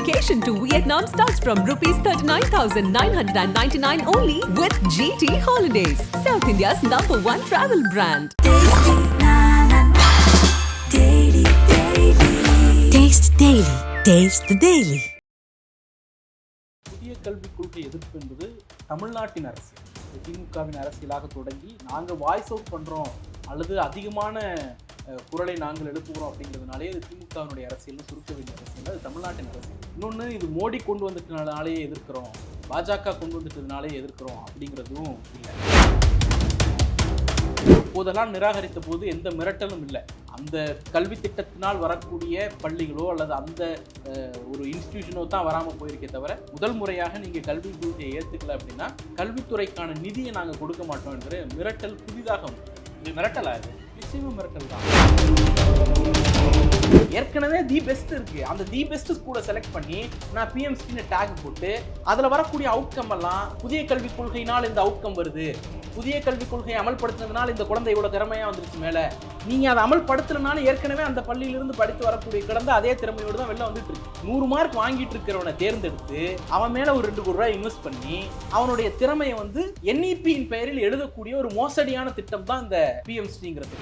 Vacation to Vietnam starts from rupees 39,999 only with GT Holidays, South India's number one travel brand. Taste Daily. Taste the Daily. புதிய கல்விக் கொள்கை எதிர்ப்பு என்பது தமிழ்நாட்டின் அரசியல் திமுகவின் அரசியலாக தொடங்கி நாங்கள் வாய்ஸ் அவுட் பண்ணுறோம் அல்லது அதிகமான குரலை நாங்கள் எழுப்புகிறோம் அப்படிங்கிறதுனாலே இது திமுகவினுடைய அரசியல்னு சுருக்க வேண்டிய அரசியல் அது தமிழ்நாட்டின் அரசியல். இன்னொன்று இது மோடி கொண்டு வந்துட்டனாலேயே எதிர்க்கிறோம். பாஜக கொண்டு வந்துட்டதுனாலே எதிர்க்கிறோம் அப்படிங்கிறதும் இல்லை. அப்போதெல்லாம் நிராகரித்த போது எந்த மிரட்டலும் இல்லை. அந்த கல்வி திட்டத்தினால் வரக்கூடிய பள்ளிகளோ அல்லது அந்த ஒரு இன்ஸ்டிடியூஷனோ தான் வராமல் போயிருக்கே தவிர முதல் முறையாக நீங்கள் கல்வி கொள்கையை ஏற்றுக்கல அப்படின்னா கல்வித்துறைக்கான நிதியை நாங்கள் கொடுக்க மாட்டோம் என்று மிரட்டல் புதிதாக வந்தது. இது மிரட்டலா இது நிச்சயமா மிரட்டல் தான் ஏற்கனவே தி பெஸ்ட் இருக்கு. அந்த தி பெஸ்ட் ஸ்கூலை செலக்ட் பண்ணி நான் பிஎம்சின்னு டேக் போட்டு அதில் வரக்கூடிய அவுட்கம் எல்லாம் புதிய கல்விக் கொள்கையினால் இந்த அவுட்கம் வருது. புதிய கல்விக் கொள்கையை அமல்படுத்தினதுனால இந்த குழந்தை இவ்வளோ திறமையாக வந்துருச்சு மேலே. நீங்கள் அதை அமல்படுத்தலனாலும் ஏற்கனவே அந்த பள்ளியிலிருந்து படித்து வரக்கூடிய குழந்தை அதே திறமையோடு தான் வெளில வந்துட்டு இருக்கு. நூறு மார்க் வாங்கிட்டு இருக்கிறவனை தேர்ந்தெடுத்து அவன் மேலே ஒரு ரெண்டு கோடி ரூபாய் இன்வெஸ்ட் பண்ணி அவனுடைய திறமையை வந்து என்இபியின் பெயரில் எழுதக்கூடிய ஒரு மோசடியான திட்டம் தான் இந்த பிஎம்சிங்கிறது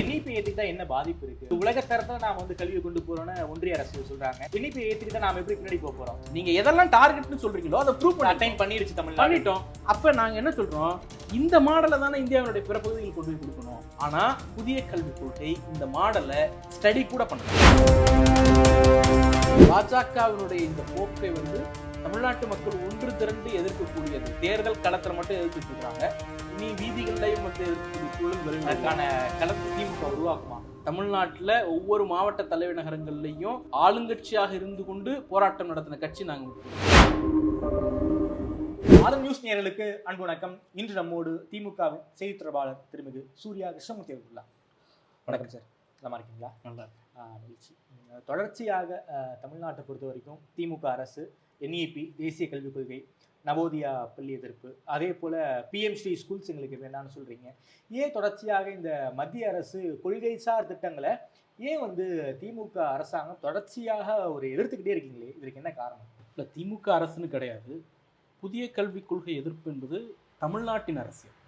என்இபி ஏத்துக்கிட்டா என்ன பாதிப்பு இருக்கு? உலக தரத்துல நாம வந்து கல்வியை கொண்டு போறோம்னு ஒன்றிய அரசு சொல்றாங்க. என்இபி ஏத்துக்கிட்டா நாம எப்படி பின்னாடி போக போறோம்? நீங்க எதெல்லாம் டார்கெட்னு சொல்றீங்களோ அதை ப்ரூவ் பண்ணி அட்டைன் பண்ணிடுச்சு தமிழ்நாடு. பண்ணிட்டோம். அப்ப நாங்க என்ன சொல்றோம்? இந்த மாடலை தானே இந்தியாவினுடைய பிற பகுதியில் கொண்டு போய் கொடுக்கணும். ஆனா புதிய கல்விக் கொள்கை இந்த மாடலை ஸ்டடி கூட பண்ணல. பாஜகவினுடைய இந்த போக்கை வந்து தமிழ்நாட்டு மக்கள் ஒன்று திரண்டு எதிர்க்கக்கூடியது. தேர்தல் களத்துல மட்டும் எதிர்த்துட்டு இருக்காங்க. இனி சூழல் வரும் அதுக்கான களத்தை திமுக உருவாக்குமா? தமிழ்நாட்டுல ஒவ்வொரு மாவட்ட தலைவர் நகரங்கள்லையும் ஆளுங்கட்சியாக இருந்து கொண்டு போராட்டம் நடத்தின கட்சி நாங்க ஆதம் நியூஸ் நேயர்களுக்கு அன்பு வணக்கம். இன்று நம்மோடு திமுகவின் செய்தி தொடர்பாளர் திருமிகு சூர்யா கிருஷ்ணமூர்த்தி அவர்களா வணக்கம் சார். நல்லா இருக்கீங்களா? நல்லா மகிழ்ச்சி. தொடர்ச்சியாக தமிழ்நாட்டை பொறுத்த வரைக்கும் திமுக அரசு என்இபி தேசிய கல்விக் கொள்கை நவோதியா பள்ளி எதிர்ப்பு. அதே போல் பிஎம் ஸ்கூல்ஸ் எங்களுக்கு வேணான்னு சொல்கிறீங்க ஏன் தொடர்ச்சியாக இந்த மத்திய அரசு கொள்கைசார் திட்டங்களை ஏன் வந்து திமுக அரசாங்கம் தொடர்ச்சியாக ஒரு எதிர்த்துக்கிட்டே இருக்கீங்களே? இதற்கு என்ன காரணம்? இல்லை திமுக அரசுன்னு கிடையாது. புதிய கல்விக் கொள்கை எதிர்ப்பு என்பது தமிழ்நாட்டின் அரசியல்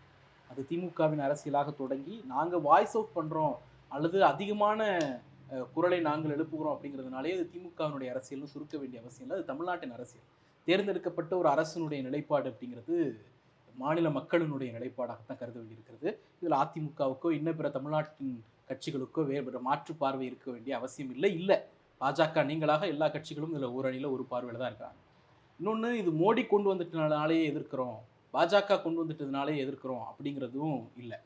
அது திமுகவின் அரசியலாக தொடங்கி நாங்கள் வாய்ஸ் அவுட் பண்ணுறோம் அல்லது அதிகமான குரலை நாங்கள் எழுப்புகிறோம் அப்படிங்கிறதுனாலே அது திமுகவினுடைய அரசியல்னு சுருக்க வேண்டிய அவசியம் இல்லை. அது தமிழ்நாட்டின் அரசியல். தேர்ந்தெடுக்கப்பட்ட ஒரு அரசினுடைய நிலைப்பாடு அப்படிங்கிறது மாநில மக்களினுடைய நிலைப்பாடாகத்தான் கருத வேண்டியிருக்கிறது. இதில் அதிமுகவுக்கோ இன்னும் பிற தமிழ்நாட்டின் கட்சிகளுக்கோ வேறு மாற்று பார்வை இருக்க வேண்டிய அவசியம் இல்லை இல்லை. பாஜக நீங்களாக எல்லா கட்சிகளும் இதில் ஒரு அணியில் ஒரு பார்வையில் தான் இருக்காங்க. இன்னொன்று இது மோடி கொண்டு வந்துட்டனாலே எதிர்க்கிறோம் பாஜக கொண்டு வந்துட்டதுனாலே எதிர்க்கிறோம் அப்படிங்கிறதும் இல்லை.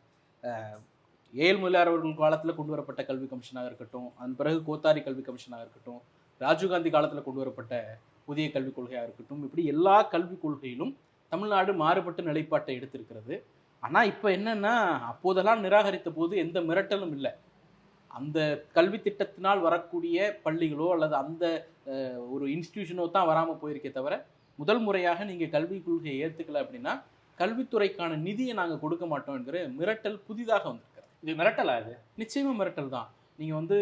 ஏஎல் அவர்கள் காலத்தில் கொண்டு வரப்பட்ட கல்வி கமிஷனாக இருக்கட்டும் அதன் பிறகு கோத்தாரி கல்வி கமிஷனாக இருக்கட்டும் ராஜீவ்காந்தி காலத்தில் கொண்டு வரப்பட்ட புதிய கல்விக் கொள்கையாக இருக்கட்டும் இப்படி எல்லா கல்விக் கொள்கையிலும் தமிழ்நாடு மாறுபட்ட நிலைப்பாட்டை எடுத்திருக்கிறது. ஆனால் இப்போ என்னன்னா அப்போதெல்லாம் நிராகரித்த போது எந்த மிரட்டலும் இல்லை. அந்த கல்வி திட்டத்தினால் வரக்கூடிய பள்ளிகளோ அல்லது அந்த ஒரு இன்ஸ்டிடியூஷனோ தான் வராமல் போயிருக்கே தவிர முதல் முறையாக நீங்கள் கல்விக் கொள்கையை ஏற்றுக்கல அப்படின்னா கல்வித்துறைக்கான நிதியை நாங்கள் கொடுக்க மாட்டோம் என்கிற மிரட்டல் புதிதாக வந்திருக்கிறது. இது மிரட்டலா இது? நிச்சயமா மிரட்டல் தான். நீங்கள் வந்து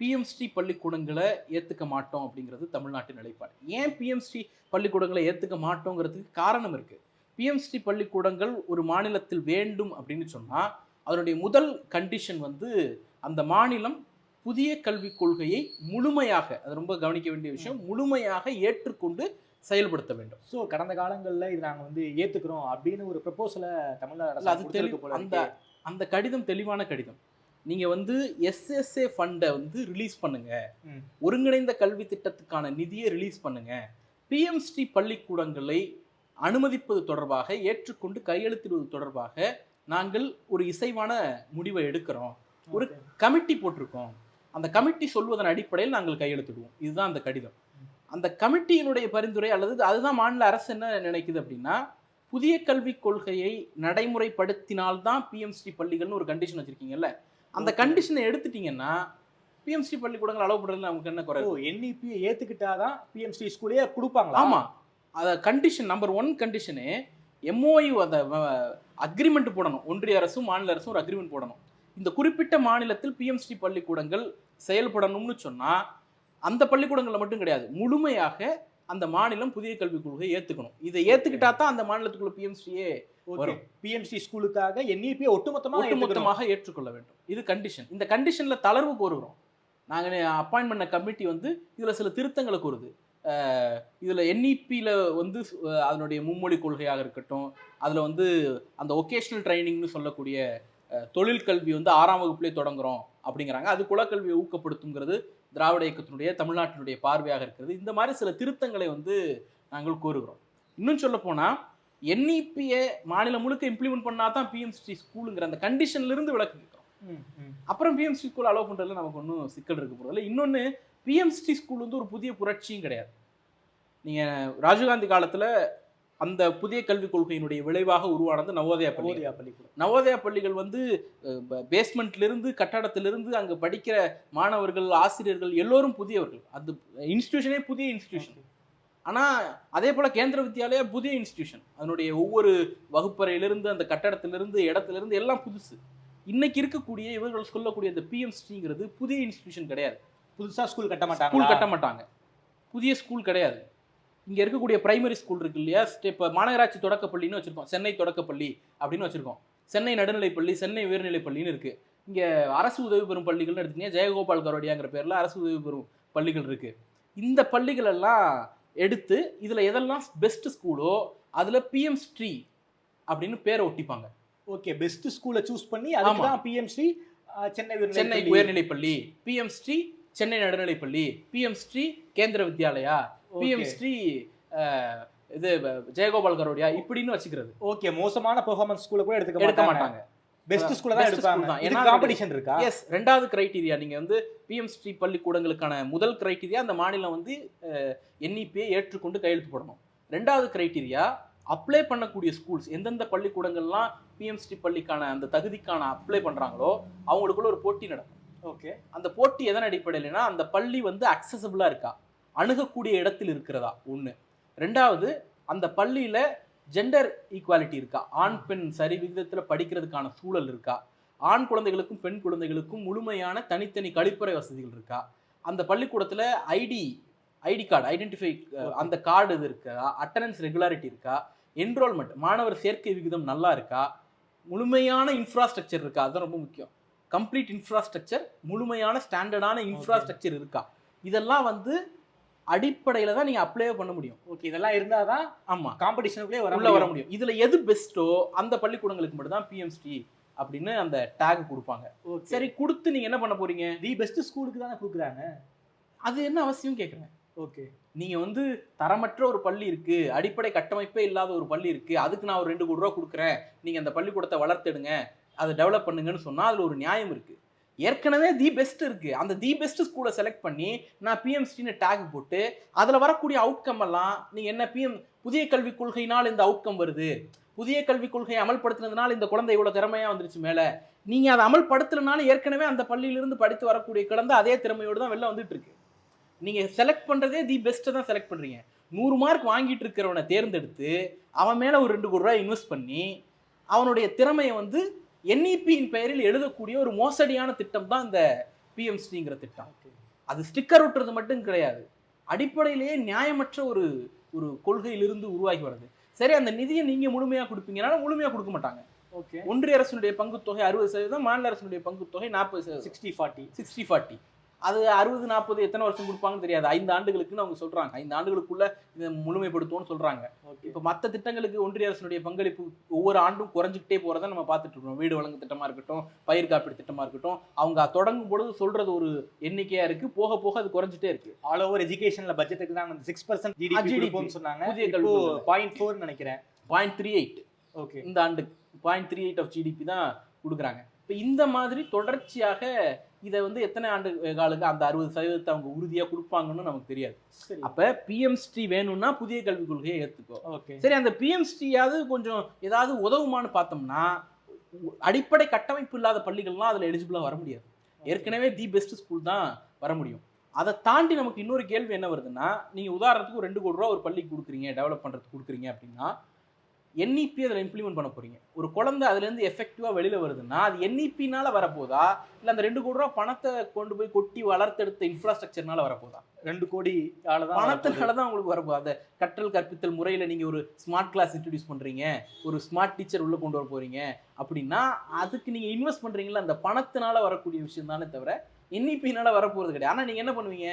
பிஎம்ஸ்டி பள்ளிக்கூடங்களை ஏற்றுக்க மாட்டோம் அப்படிங்கிறது தமிழ்நாட்டின் நிலைப்பாடு. ஏன் பிஎம்ஸ்டி பள்ளிக்கூடங்களை ஏற்றுக்க மாட்டோங்கிறதுக்கு காரணம் இருக்குது பிஎம்ஸ்டி பள்ளிக்கூடங்கள் ஒரு மாநிலத்தில் வேண்டும் அப்படின்னு சொன்னால் அதனுடைய முதல் கண்டிஷன் வந்து அந்த மாநிலம் புதிய கல்விக் கொள்கையை முழுமையாக அது ரொம்ப கவனிக்க வேண்டிய விஷயம் முழுமையாக ஏற்றுக்கொண்டு செயல்படுத்த வேண்டும். ஸோ கடந்த காலங்களில் இது நாங்கள் வந்து ஏற்றுக்கிறோம் அப்படின்னு ஒரு ப்ரப்போசலை தமிழ்நாடு அது கொடுத்திருக்கு தெளி- போல அந்த. அந்த கடிதம் தெளிவான கடிதம். நீங்க வந்து எஸ்எஸ்ஏ ஃபண்டை வந்து ரிலீஸ் பண்ணுங்க. ம். ஒருங்கிணைந்த கல்வி திட்டத்துக்கான நிதியை ரிலீஸ் பண்ணுங்க. பிஎம்ஸ்டி பள்ளிக்கூடங்களை அனுமதிப்பது தொடர்பாக ஏற்றுக்கொண்டு கையெழுத்திடுவது தொடர்பாக நாங்கள் ஒரு இசைவான முடிவை எடுக்கிறோம். ஒரு. கமிட்டி போட்டிருக்கோம். அந்த கமிட்டி சொல்வதன் அடிப்படையில் நாங்கள் கையெழுத்திடுவோம். இதுதான் அந்த கடிதம். அந்த கமிட்டியினுடைய பரிந்துரை அல்லது அதுதான் மாநில அரசு என்ன நினைக்குது அப்படின்னா புதிய கல்விக் கொள்கையை நடைமுறைப்படுத்தினால்தான் பிஎம்ஸ்டி பள்ளிகள்னு ஒரு கண்டிஷன் வச்சிருக்கீங்கல்ல. அந்த. கண்டிஷனை எடுத்துட்டீங்கன்னா பிஎம்ஸ்டி பள்ளிக்கூடங்கள் அலோவ் பண்ணுறதுல நமக்கு என்ன குறை ஓ என்இபி ஏத்துக்கிட்டாதான் பிஎம்ஸ்டி ஸ்கூலே கொடுப்பாங்களா? ஆமா. அத condition number one condition MOU அந்த அக்ரிமெண்ட் போடணும். ஒன்றிய அரசும் மாநில அரசும் ஒரு அக்ரிமெண்ட் போடணும். இந்த குறிப்பிட்ட மாநிலத்தில் பிஎம்ஸ்டி பள்ளிக்கூடங்கள் செயல்படணும்னு சொன்னா அந்த பள்ளிக்கூடங்களில் மட்டும் கிடையாது. முழுமையாக அந்த மாநிலம் புதிய கல்விக் கொள்கையை ஏத்துக்கணும். இதை ஏத்துக்கிட்டா தான் அந்த மாநிலத்துக்குள்ள பிஎம்ஸ்டியே ஓகே வரும். பிஎம்சி ஸ்கூலுக்காக என்இபி ஒட்டுமொத்தமா ஒட்டுமொத்தமாக ஏற்றுக்கொள்ள வேண்டும். இது கண்டிஷன் இந்த கண்டிஷன்ல தளர்வு கோருகிறோம். நாங்கள் அப்பாயின்ட் பண்ண கமிட்டி வந்து இதுல சில திருத்தங்களை கூறுது. இதுல என்இபியில் வந்து அஹ் அதனுடைய மும்மொழி கொள்கையாக இருக்கட்டும் அதுல வந்து அந்த ஒகேஷனல் ட்ரைனிங்னு சொல்லக்கூடிய தொழில் கல்வி வந்து ஆறாம் வகுப்புலேயே தொடங்குறோம் அப்படிங்கிறாங்க. அது குலக்கல்வியை ஊக்கப்படுத்துங்கிறது திராவிட இயக்கத்தினுடைய தமிழ்நாட்டினுடைய பார்வையாக இருக்கிறது. இந்த மாதிரி சில திருத்தங்களை வந்து நாங்கள் கோருகிறோம். இன்னும் சொல்ல போனா என்இபியை மாநிலம் முழுக்க இம்ப்ளிமெண்ட் பண்ணா தான் பிஎம்ஸ்டி ஸ்கூலுங்கிற அந்த கண்டிஷன்ல இருந்து விலக்கு கேட்குறோம். அப்புறம் பிஎம்ஸ்டி ஸ்கூல் அலோவ் பண்ணுறதுல நமக்கு ஒன்றும் சிக்கல் இருக்க போகிறதில்ல இன்னொன்று பிஎம்ஸ்டி ஸ்கூல் வந்து ஒரு புதிய புரட்சியும் கிடையாது. நீங்கள் ராஜீவ்காந்தி காலத்தில் அந்த புதிய கல்விக் கொள்கையினுடைய விளைவாக உருவானது நவோதயா நவோதயா பள்ளிக்கூடம். நவோதயா பள்ளிகள் வந்து பேஸ்மெண்ட்லேருந்து கட்டடத்திலிருந்து அங்கே படிக்கிற மாணவர்கள் ஆசிரியர்கள் எல்லோரும் புதியவர்கள். அந்த இன்ஸ்டிடியூஷனே புதிய இன்ஸ்டிடியூஷன் ஆனால் அதே போல் கேந்திர வித்யாலயா புதிய இன்ஸ்டிடியூஷன் அதனுடைய ஒவ்வொரு வகுப்பறையிலிருந்து அந்த கட்டடத்திலிருந்து இடத்துலேருந்து எல்லாம் புதுசு. இன்னைக்கு இருக்கக்கூடிய இவர்கள் சொல்லக்கூடிய இந்த பிஎம்ஸ்டிங்கிறது புதிய இன்ஸ்டிடியூஷன் கிடையாது. புதுசா ஸ்கூல் கட்ட மாட்டாங்க ஸ்கூல் கட்ட மாட்டாங்க. புதிய ஸ்கூல் கிடையாது. இங்கே இருக்கக்கூடிய பிரைமரி ஸ்கூல் இருக்கு இல்லையா? இப்போ மாநகராட்சி தொடக்கப்பள்ளின்னு வச்சுருக்கோம். சென்னை தொடக்கப்பள்ளி அப்படின்னு வச்சுருக்கோம். சென்னை நடுநிலைப்பள்ளி சென்னை உயர்நிலைப்பள்ளின்னு இருக்குது இங்கே அரசு உதவி பெறும் பள்ளிகள்னு எடுத்தீங்கன்னா ஜெயகோபால் கரோடியாங்கிற பேரில் அரசு உதவி பெறும் பள்ளிகள் இருக்குது இந்த பள்ளிகள் எல்லாம் எடுத்து இதில் எதெல்லாம் பெஸ்ட் ஸ்கூலோ அதில் பிஎம் ஸ்ட்ரீ அப்படின்னு பேரை ஒட்டிப்பாங்க. ஓகே பெஸ்ட் ஸ்கூலை சூஸ் பண்ணி அதுக்கு. தான் சென்னை உயர்நிலைப் சென்னை பள்ளி. உயர்நிலைப்பள்ளி. பிஎம் ஸ்ரீ சென்னை நடுநிலைப்பள்ளி. பிஎம் ஸ்ரீ கேந்திர வித்யாலயா. பிஎம் ஸ்ரீ இது ஜெயகோபால் கரோடியா இப்படின்னு வச்சுக்கிறது. ஓகே மோசமான பெர்ஃபார்மன்ஸ் ஸ்கூல கூட எடுத்துக்க எடுக்க மாட்டாங்க. பெஸ்ட் ஸ்கூல தான் எடுப்பாங்க. ஏன்னா காம்படிஷன் இருக்கா? எஸ் ரெண்டாவது கிரைட்டீரியா நீங்க வந்து பிஎம் ஸ்ரீ பள்ளிக்கூடங்களுக்கான முதல் கிரைட்டீரியா அந்த மாநிலம் வந்து என்இபியை ஏற்றுக்கொண்டு கையெழுத்து போடணும். ரெண்டாவது கிரைட்டீரியா அப்ளை பண்ணக்கூடிய ஸ்கூல்ஸ் எந்தெந்த பள்ளிக்கூடங்கள்லாம் பிஎம் ஸ்ரீ பள்ளிக்கான அந்த தகுதிக்கான அப்ளை பண்றாங்களோ அவங்களுக்குள்ள ஒரு போட்டி நடக்கும். ஓகே. அந்த போட்டி எதன் அடிப்படையிலனா அந்த பள்ளி வந்து அக்சசபிளா இருக்கா? அணுகக்கூடிய இடத்தில் இருக்கிறதா? ஒன்று ரெண்டாவது அந்த பள்ளியில ஜெண்டர் ஈக்குவாலிட்டி இருக்கா? ஆண் பெண் சரி விகிதத்தில் படிக்கிறதுக்கான சூழல் இருக்கா? ஆண் குழந்தைகளுக்கும் பெண் குழந்தைகளுக்கும் முழுமையான தனித்தனி கழிப்பறை வசதிகள் இருக்கா? அந்த பள்ளிக்கூடத்துல ஐடி ஐடி கார்டு ஐடென்டிஃபை அந்த கார்டு இது இருக்கா? அட்டண்டன்ஸ் ரெகுலாரிட்டி இருக்கா? என்ரோல்மெண்ட் மாணவர் சேர்க்கை விகிதம் நல்லா இருக்கா? முழுமையான இன்ஃப்ராஸ்ட்ரக்சர் இருக்கா? அதுதான் ரொம்ப முக்கியம். கம்ப்ளீட் இன்ஃப்ராஸ்ட்ரக்சர் முழுமையான ஸ்டாண்டர்டான இன்ஃப்ராஸ்ட்ரக்சர் இருக்கா? இதெல்லாம் வந்து அடிப்படையில தான் நீங்க அப்ளை பண்ண முடியும். ஓகே இதெல்லாம் இருந்தாதான் ஆமா. காம்படிஷனுக்குள்ளே வர உள்ள வர முடியும். இதுல எது பெஸ்ட்டோ அந்த பள்ளிக்கூடங்களுக்கு மட்டும் தான் பிஎம்ஸ்டி அப்படின்னு அந்த டேக் கொடுப்பாங்க. சரி கொடுத்து நீங்க என்ன பண்ண போறீங்க? தி பெஸ்ட் ஸ்கூலுக்கு தானே கொடுக்குறாங்க. அது என்ன அவசியம் கேக்குறேன். ஓகே நீங்க வந்து தரமற்ற ஒரு பள்ளி இருக்கு அடிப்படை கட்டமைப்பே இல்லாத ஒரு பள்ளி இருக்கு அதுக்கு நான் ஒரு ரெண்டு கோடி ரூபா கொடுக்குறேன். நீங்க அந்த பள்ளிக்கூடத்தை வளர்த்தெடுங்க அதை டெவலப் பண்ணுங்கன்னு சொன்னா அதுல ஒரு நியாயம் இருக்கு. ஏற்கனவே தி பெஸ்ட் இருக்கு. அந்த தி பெஸ்ட் ஸ்கூலை செலக்ட் பண்ணி நான் பிஎம்சின்னு டேக் போட்டு அதில் வரக்கூடிய அவுட்கம் எல்லாம் நீங்கள் என்ன பிஎம் புதிய கல்விக் கொள்கையினால் இந்த அவுட்கம் வருது. புதிய கல்விக் கொள்கையை அமல்படுத்தினதுனால இந்த குழந்தை இவ்வளோ திறமையாக வந்துருச்சு மேலே. நீங்கள் அதை அமல்படுத்தலைனாலும் ஏற்கனவே அந்த பள்ளியிலிருந்து படித்து வரக்கூடிய குழந்தை அதே திறமையோடு தான் வெளில வந்துட்டு இருக்கு நீங்கள் செலக்ட் பண்ணுறதே தி பெஸ்ட்டை தான் செலக்ட் பண்ணுறீங்க நூறு மார்க் வாங்கிட்டு இருக்கிறவனை தேர்ந்தெடுத்து அவன் மேலே ஒரு ரெண்டு கோடி ரூபாய் இன்வெஸ்ட் பண்ணி அவனுடைய திறமையை வந்து என்இபியின் பெயரில் எழுதக்கூடிய ஒரு மோசடியான திட்டம் தான் இந்த பிஎம்ஸ்டிங்கிற திட்டம். அது ஸ்டிக்கர் ஒட்டுறது மட்டும் கிடையாது. அடிப்படையிலேயே நியாயமற்ற ஒரு ஒரு கொள்கையிலிருந்து உருவாகி வருது. சரி அந்த நிதியை நீங்க முழுமையா கொடுப்பீங்கன்னா முழுமையா கொடுக்க மாட்டாங்க. ஓகே ஒன்றிய அரசினுடைய பங்குத்தொகை அறுபது சதவீதம் மாநில அரசினுடைய பங்குத்தொகை நாற்பது சதவீதம். சிக்ஸ்டி ஃபார்ட்டி சிக்ஸ்டி ஃபார்ட்டி அது அறுபது நாற்பது எத்தனை வருஷம் கொடுப்பாங்கன்னு தெரியாது. ஐந்து ஆண்டுகளுக்குன்னு அவங்க சொல்றாங்க. ஐந்து ஆண்டுகளுக்குள்ள இதை முழுமைப்படுத்துவோம்னு சொல்றாங்க. இப்போ மற்ற திட்டங்களுக்கு ஒன்றிய அரசினுடைய பங்களிப்பு ஒவ்வொரு ஆண்டும் குறைஞ்சிக்கிட்டே போறதை நம்ம பார்த்துட்டு இருக்கோம். வீடு வழங்கு திட்டமா இருக்கட்டும் பயிர் காப்பீடு திட்டமா இருக்கட்டும் அவங்க தொடங்கும் பொழுது சொல்றது ஒரு எண்ணிக்கையா இருக்கு. போக போக அது குறைஞ்சிட்டே இருக்கு. ஆல் ஓவர் எஜுகேஷன்ல பட்ஜெட்டுக்கு தான் சிக்ஸ் பர்சன்ட் ஜிடிபி சொன்னாங்க. பாயிண்ட் ஃபோர் நினைக்கிறேன். Point three eight okay. இந்த ஆண்டு. Point three eight of GDP தான் கொடுக்குறாங்க. இப்போ இந்த மாதிரி தொடர்ச்சியாக இதை வந்து எத்தனை ஆண்டு காலுக்கு அந்த அறுபது சதவீதத்தை அவங்க உறுதியாக கொடுப்பாங்கன்னு நமக்கு தெரியாது. அப்போ பிஎம்ஸ்டி வேணும்னா புதிய கல்விக் கொள்கையை ஏற்றுக்கோ ஓகே. சரி அந்த பிஎம்ஸ்டியாவது கொஞ்சம் ஏதாவது உதவுமான்னு பார்த்தோம்னா அடிப்படை கட்டமைப்பு இல்லாத பள்ளிகள்லாம் அதில் எலிஜிபிளாக வர முடியாது. ஏற்கனவே தி பெஸ்ட் ஸ்கூல் தான் வர முடியும். அதை தாண்டி நமக்கு இன்னொரு கேள்வி என்ன வருதுன்னா நீங்கள் உதாரணத்துக்கு ஒரு ரெண்டு கோடி ரூபா ஒரு பள்ளிக்கு கொடுக்குறீங்க டெவலப் பண்ணுறதுக்கு கொடுக்குறீங்க அப்படின்னா என்இபி அதில் இம்ப்ளிமெண்ட் பண்ண போறீங்க. ஒரு குழந்தை அதுலேருந்து எஃபெக்டிவாக வெளியில் வருதுன்னா அது என்இபினால வரப்போதா? இல்லை அந்த ரெண்டு கோடி ரூபா பணத்தை கொண்டு போய் கொட்டி வளர்த்தெடுத்த இன்ஃப்ராஸ்ட்ரக்சர்னால வரப்போதா? ரெண்டு கோடி ஆளதான் பணத்தினால தான் உங்களுக்கு வரப்போகுது அந்த கற்றல் கற்பித்தல் முறையில் நீங்கள் ஒரு ஸ்மார்ட் கிளாஸ் இன்ட்ரடியூஸ் பண்ணுறீங்க ஒரு ஸ்மார்ட் டீச்சர் உள்ளே கொண்டு வர போகிறீங்க அப்படின்னா அதுக்கு நீங்கள் இன்வெஸ்ட் பண்ணுறீங்களா அந்த பணத்தினால வரக்கூடிய விஷயம் தானே தவிர என்இபினால வரப்போகிறது கிடையாது. ஆனால் நீங்கள் என்ன பண்ணுவீங்க?